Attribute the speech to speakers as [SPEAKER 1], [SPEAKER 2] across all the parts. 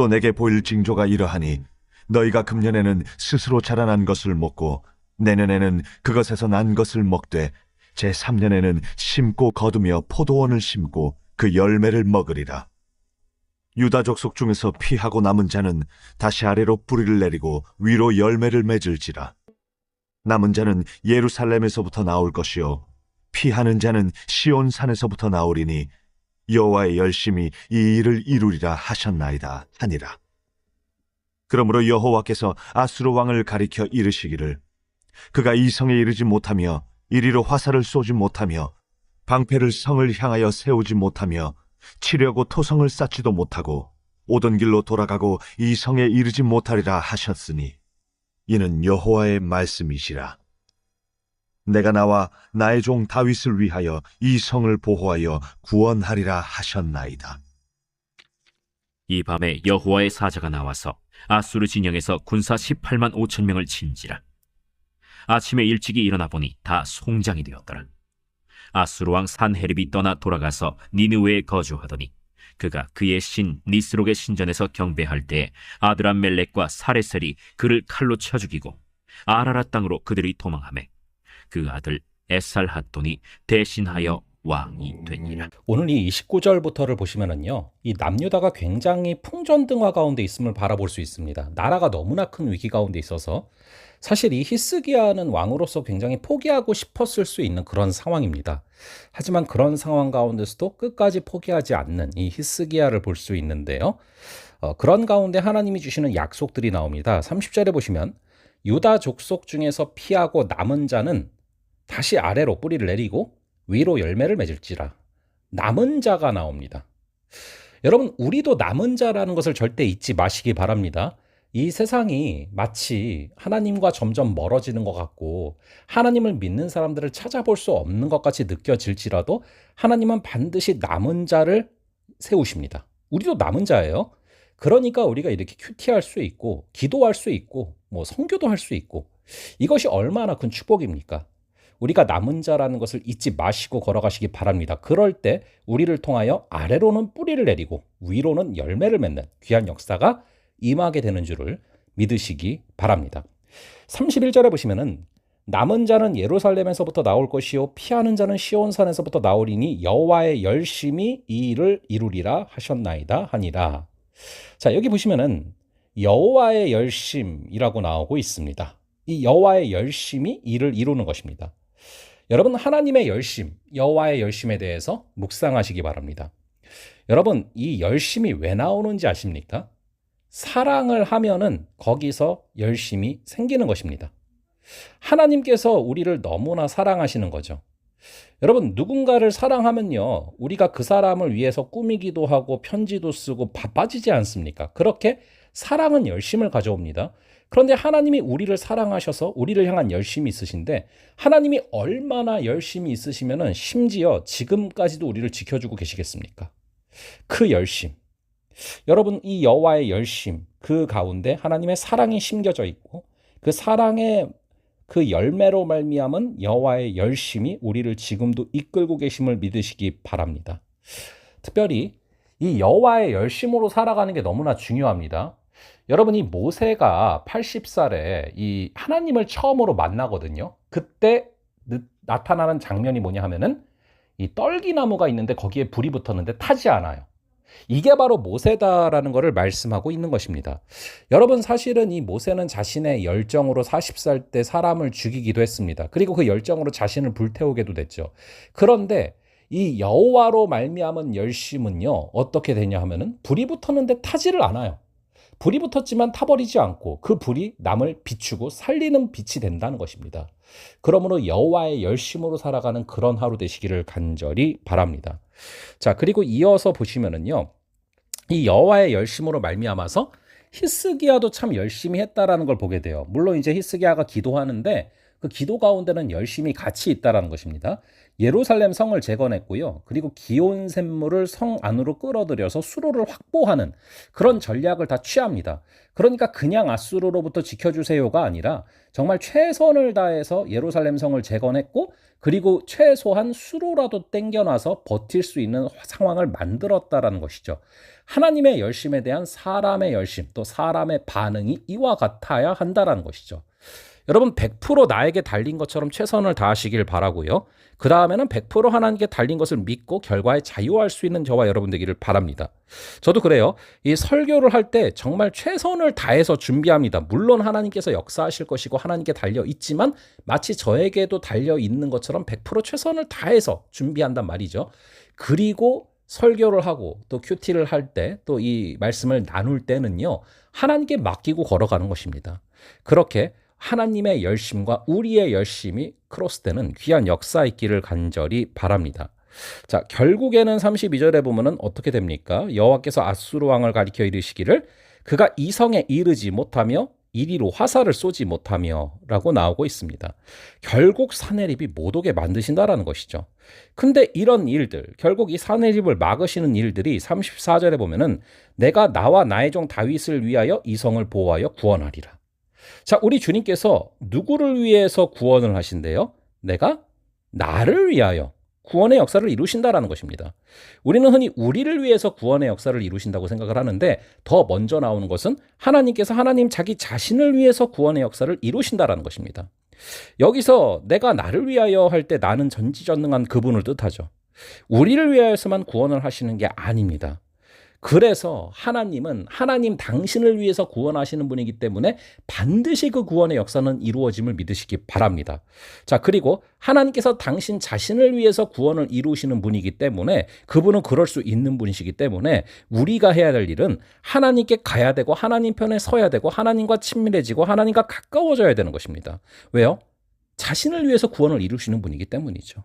[SPEAKER 1] 또 내게 보일 징조가 이러하니 너희가 금년에는 스스로 자라난 것을 먹고 내년에는 그것에서 난 것을 먹되 제 3년에는 심고 거두며 포도원을 심고 그 열매를 먹으리라. 유다 족 속 중에서 피하고 남은 자는 다시 아래로 뿌리를 내리고 위로 열매를 맺을지라. 남은 자는 예루살렘에서부터 나올 것이요 피하는 자는 시온 산에서부터 나오리니 여호와의 열심히 이 일을 이루리라 하셨나이다 하니라. 그러므로 여호와께서 아수르 왕을 가리켜 이르시기를 그가 이 성에 이르지 못하며 이리로 화살을 쏘지 못하며 방패를 성을 향하여 세우지 못하며 치려고 토성을 쌓지도 못하고 오던 길로 돌아가고 이 성에 이르지 못하리라 하셨으니 이는 여호와의 말씀이시라. 내가 나와 나의 종 다윗을 위하여 이 성을 보호하여 구원하리라 하셨나이다.
[SPEAKER 2] 이 밤에 여호와의 사자가 나와서 아수르 진영에서 군사 18만 5천 명을 친지라. 아침에 일찍이 일어나 보니 다 송장이 되었더라. 아수르 왕 산헤립이 떠나 돌아가서 니느웨에 거주하더니 그가 그의 신 니스록의 신전에서 경배할 때에 아드람 멜렉과 사레셀이 그를 칼로 쳐 죽이고 아라라 땅으로 그들이 도망하매 그 아들 에살핫돈이 대신하여 왕이 되니라.
[SPEAKER 3] 오늘 이 29절부터를 보시면은요, 이 남유다가 굉장히 풍전등화 가운데 있음을 바라볼 수 있습니다. 나라가 너무나 큰 위기 가운데 있어서 사실 이 히스기야는 왕으로서 굉장히 포기하고 싶었을 수 있는 그런 상황입니다. 하지만 그런 상황 가운데서도 끝까지 포기하지 않는 이 히스기야를 볼 수 있는데요. 어, 그런 가운데 하나님이 주시는 약속들이 나옵니다. 30절에 보시면 유다 족속 중에서 피하고 남은 자는 다시 아래로 뿌리를 내리고 위로 열매를 맺을지라. 남은 자가 나옵니다. 여러분, 우리도 남은 자라는 것을 절대 잊지 마시기 바랍니다. 이 세상이 마치 하나님과 점점 멀어지는 것 같고 하나님을 믿는 사람들을 찾아볼 수 없는 것 같이 느껴질지라도 하나님은 반드시 남은 자를 세우십니다. 우리도 남은 자예요. 그러니까 우리가 이렇게 큐티할 수 있고 기도할 수 있고 뭐 성교도 할 수 있고 이것이 얼마나 큰 축복입니까? 우리가 남은 자라는 것을 잊지 마시고 걸어가시기 바랍니다. 그럴 때 우리를 통하여 아래로는 뿌리를 내리고 위로는 열매를 맺는 귀한 역사가 임하게 되는 줄을 믿으시기 바랍니다. 31절에 보시면은 남은 자는 예루살렘에서부터 나올 것이요 피하는 자는 시온산에서부터 나오리니 여호와의 열심히 이 일을 이루리라 하셨나이다 하니라. 자, 여기 보시면은 여호와의 열심이라고 나오고 있습니다. 이 여호와의 열심이 일을 이루는 것입니다. 여러분 하나님의 열심, 여호와의 열심에 대해서 묵상하시기 바랍니다. 여러분 이 열심이 왜 나오는지 아십니까? 사랑을 하면은 거기서 열심이 생기는 것입니다. 하나님께서 우리를 너무나 사랑하시는 거죠. 여러분 누군가를 사랑하면요 우리가 그 사람을 위해서 꾸미기도 하고 편지도 쓰고 바빠지지 않습니까? 그렇게 사랑은 열심을 가져옵니다. 그런데 하나님이 우리를 사랑하셔서 우리를 향한 열심이 있으신데 하나님이 얼마나 열심이 있으시면은 심지어 지금까지도 우리를 지켜주고 계시겠습니까? 그 열심. 여러분 이 여호와의 열심 그 가운데 하나님의 사랑이 심겨져 있고 그 사랑의 그 열매로 말미암은 여호와의 열심이 우리를 지금도 이끌고 계심을 믿으시기 바랍니다. 특별히 이 여호와의 열심으로 살아가는 게 너무나 중요합니다. 여러분 이 모세가 80살에 이 하나님을 처음으로 만나거든요. 그때 나타나는 장면이 뭐냐 하면은 이 떨기나무가 있는데 거기에 불이 붙었는데 타지 않아요. 이게 바로 모세다라는 것을 말씀하고 있는 것입니다. 여러분 사실은 이 모세는 자신의 열정으로 40살 때 사람을 죽이기도 했습니다. 그리고 그 열정으로 자신을 불태우게도 됐죠. 그런데 이 여호와로 말미암은 열심은요 어떻게 되냐 하면은 불이 붙었는데 타지를 않아요. 불이 붙었지만 타버리지 않고 그 불이 남을 비추고 살리는 빛이 된다는 것입니다. 그러므로 여호와의 열심으로 살아가는 그런 하루 되시기를 간절히 바랍니다. 자, 그리고 이어서 보시면은요. 이 여호와의 열심으로 말미암아서 히스기야도 참 열심히 했다라는 걸 보게 돼요. 물론 이제 히스기야가 기도하는데 그 기도 가운데는 열심히 같이 있다라는 것입니다. 예루살렘 성을 재건했고요. 그리고 기온 샘물을 성 안으로 끌어들여서 수로를 확보하는 그런 전략을 다 취합니다. 그러니까 그냥 아수르로부터 지켜주세요가 아니라 정말 최선을 다해서 예루살렘 성을 재건했고 그리고 최소한 수로라도 땡겨놔서 버틸 수 있는 상황을 만들었다라는 것이죠. 하나님의 열심에 대한 사람의 열심 또 사람의 반응이 이와 같아야 한다라는 것이죠. 여러분 100% 나에게 달린 것처럼 최선을 다하시길 바라고요. 그 다음에는 100% 하나님께 달린 것을 믿고 결과에 자유할 수 있는 저와 여러분 되기를 바랍니다. 저도 그래요. 이 설교를 할 때 정말 최선을 다해서 준비합니다. 물론 하나님께서 역사하실 것이고 하나님께 달려 있지만 마치 저에게도 달려 있는 것처럼 100% 최선을 다해서 준비한단 말이죠. 그리고 설교를 하고 또 큐티를 할 때 또 이 말씀을 나눌 때는요. 하나님께 맡기고 걸어가는 것입니다. 그렇게 하나님의 열심과 우리의 열심이 크로스되는 귀한 역사 있기를 간절히 바랍니다. 자, 결국에는 32절에 보면은 어떻게 됩니까? 여호와께서 아수르 왕을 가리켜 이르시기를 그가 이성에 이르지 못하며 이리로 화살을 쏘지 못하며라고 나오고 있습니다. 결국 사내립이 못 오게 만드신다라는 것이죠. 근데 이런 일들, 결국 이 사내립을 막으시는 일들이 34절에 보면은 내가 나와 나의 종 다윗을 위하여 이성을 보호하여 구원하리라. 자, 우리 주님께서 누구를 위해서 구원을 하신대요? 내가 나를 위하여 구원의 역사를 이루신다라는 것입니다. 우리는 흔히 우리를 위해서 구원의 역사를 이루신다고 생각을 하는데 더 먼저 나오는 것은 하나님께서 하나님 자기 자신을 위해서 구원의 역사를 이루신다라는 것입니다. 여기서 내가 나를 위하여 할 때 나는 전지전능한 그분을 뜻하죠. 우리를 위하여서만 구원을 하시는 게 아닙니다. 그래서 하나님은 하나님 당신을 위해서 구원하시는 분이기 때문에 반드시 그 구원의 역사는 이루어짐을 믿으시기 바랍니다. 자, 그리고 하나님께서 당신 자신을 위해서 구원을 이루시는 분이기 때문에 그분은 그럴 수 있는 분이시기 때문에 우리가 해야 될 일은 하나님께 가야 되고 하나님 편에 서야 되고 하나님과 친밀해지고 하나님과 가까워져야 되는 것입니다. 왜요? 자신을 위해서 구원을 이루시는 분이기 때문이죠.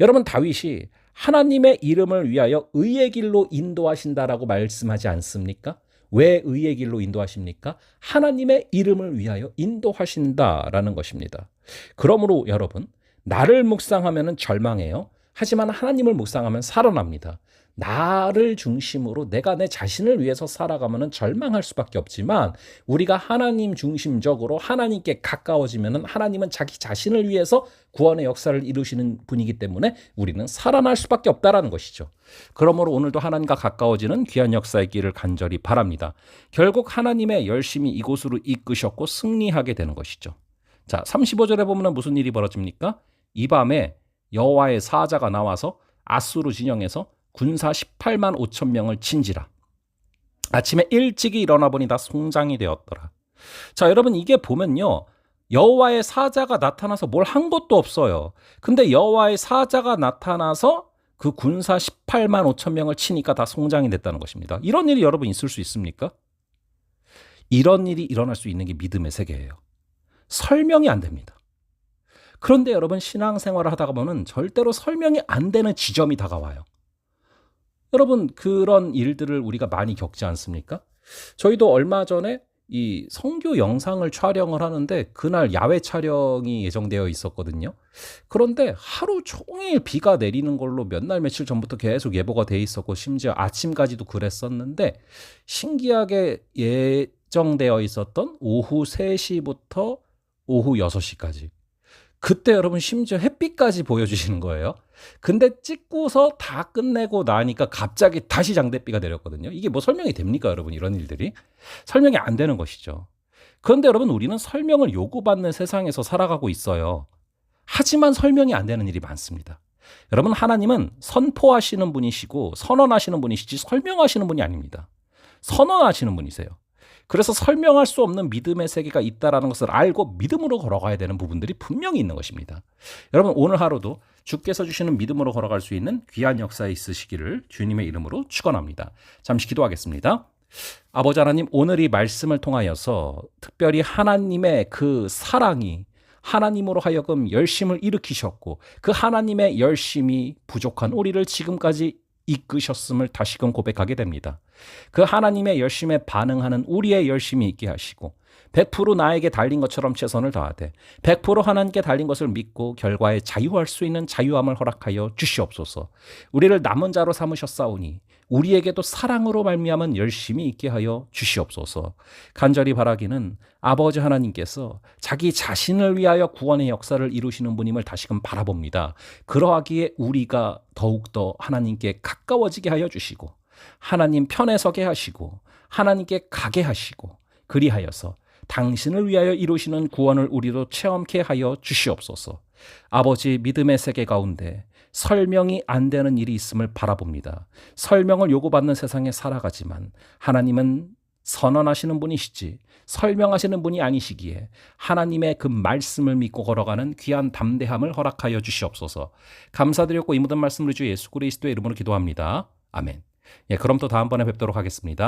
[SPEAKER 3] 여러분 다윗이 하나님의 이름을 위하여 의의 길로 인도하신다라고 말씀하지 않습니까? 왜 의의 길로 인도하십니까? 하나님의 이름을 위하여 인도하신다라는 것입니다. 그러므로 여러분, 나를 묵상하면 절망해요. 하지만 하나님을 묵상하면 살아납니다. 나를 중심으로 내가 내 자신을 위해서 살아가면 절망할 수밖에 없지만 우리가 하나님 중심적으로 하나님께 가까워지면 하나님은 자기 자신을 위해서 구원의 역사를 이루시는 분이기 때문에 우리는 살아날 수밖에 없다라는 것이죠. 그러므로 오늘도 하나님과 가까워지는 귀한 역사의 길을 간절히 바랍니다. 결국 하나님의 열심히 이곳으로 이끄셨고 승리하게 되는 것이죠. 자, 35절에 보면 무슨 일이 벌어집니까? 이 밤에 여호와의 사자가 나와서 아수르 진영에서 군사 18만 5천 명을 친지라. 아침에 일찍이 일어나 보니 다 송장이 되었더라. 자, 여러분 이게 보면요. 여호와의 사자가 나타나서 뭘 한 것도 없어요. 근데 여호와의 사자가 나타나서 그 군사 18만 5천 명을 치니까 다 송장이 됐다는 것입니다. 이런 일이 여러분 있을 수 있습니까? 이런 일이 일어날 수 있는 게 믿음의 세계예요. 설명이 안 됩니다. 그런데 여러분 신앙생활을 하다가 보면 절대로 설명이 안 되는 지점이 다가와요. 여러분 그런 일들을 우리가 많이 겪지 않습니까? 저희도 얼마 전에 이 성교 영상을 촬영을 하는데 그날 야외 촬영이 예정되어 있었거든요. 그런데 하루 종일 비가 내리는 걸로 몇 날 며칠 전부터 계속 예보가 돼 있었고 심지어 아침까지도 그랬었는데 신기하게 예정되어 있었던 오후 3시부터 오후 6시까지 그때 여러분 심지어 햇빛까지 보여주시는 거예요. 근데 찍고서 다 끝내고 나니까 갑자기 다시 장대비가 내렸거든요. 이게 뭐 설명이 됩니까, 여러분? 이런 일들이 설명이 안 되는 것이죠. 그런데 여러분 우리는 설명을 요구받는 세상에서 살아가고 있어요. 하지만 설명이 안 되는 일이 많습니다. 여러분 하나님은 선포하시는 분이시고 선언하시는 분이시지 설명하시는 분이 아닙니다. 선언하시는 분이세요. 그래서 설명할 수 없는 믿음의 세계가 있다라는 것을 알고 믿음으로 걸어가야 되는 부분들이 분명히 있는 것입니다. 여러분 오늘 하루도 주께서 주시는 믿음으로 걸어갈 수 있는 귀한 역사에 있으시기를 주님의 이름으로 축원합니다. 잠시 기도하겠습니다. 아버지 하나님 오늘 이 말씀을 통하여서 특별히 하나님의 그 사랑이 하나님으로 하여금 열심을 일으키셨고 그 하나님의 열심이 부족한 우리를 지금까지 이끄셨음을 다시금 고백하게 됩니다. 그 하나님의 열심에 반응하는 우리의 열심이 있게 하시고 100% 나에게 달린 것처럼 최선을 다하되 100% 하나님께 달린 것을 믿고 결과에 자유할 수 있는 자유함을 허락하여 주시옵소서. 우리를 남은 자로 삼으셨사오니 우리에게도 사랑으로 말미암은 열심이 있게 하여 주시옵소서. 간절히 바라기는 아버지 하나님께서 자기 자신을 위하여 구원의 역사를 이루시는 분임을 다시금 바라봅니다. 그러하기에 우리가 더욱더 하나님께 가까워지게 하여 주시고 하나님 편에 서게 하시고 하나님께 가게 하시고 그리하여서 당신을 위하여 이루시는 구원을 우리도 체험케 하여 주시옵소서. 아버지 믿음의 세계 가운데 설명이 안 되는 일이 있음을 바라봅니다. 설명을 요구받는 세상에 살아가지만 하나님은 선언하시는 분이시지 설명하시는 분이 아니시기에 하나님의 그 말씀을 믿고 걸어가는 귀한 담대함을 허락하여 주시옵소서. 감사드렸고 이 모든 말씀을 주 예수 그리스도의 이름으로 기도합니다. 아멘. 예, 그럼 또 다음번에 뵙도록 하겠습니다.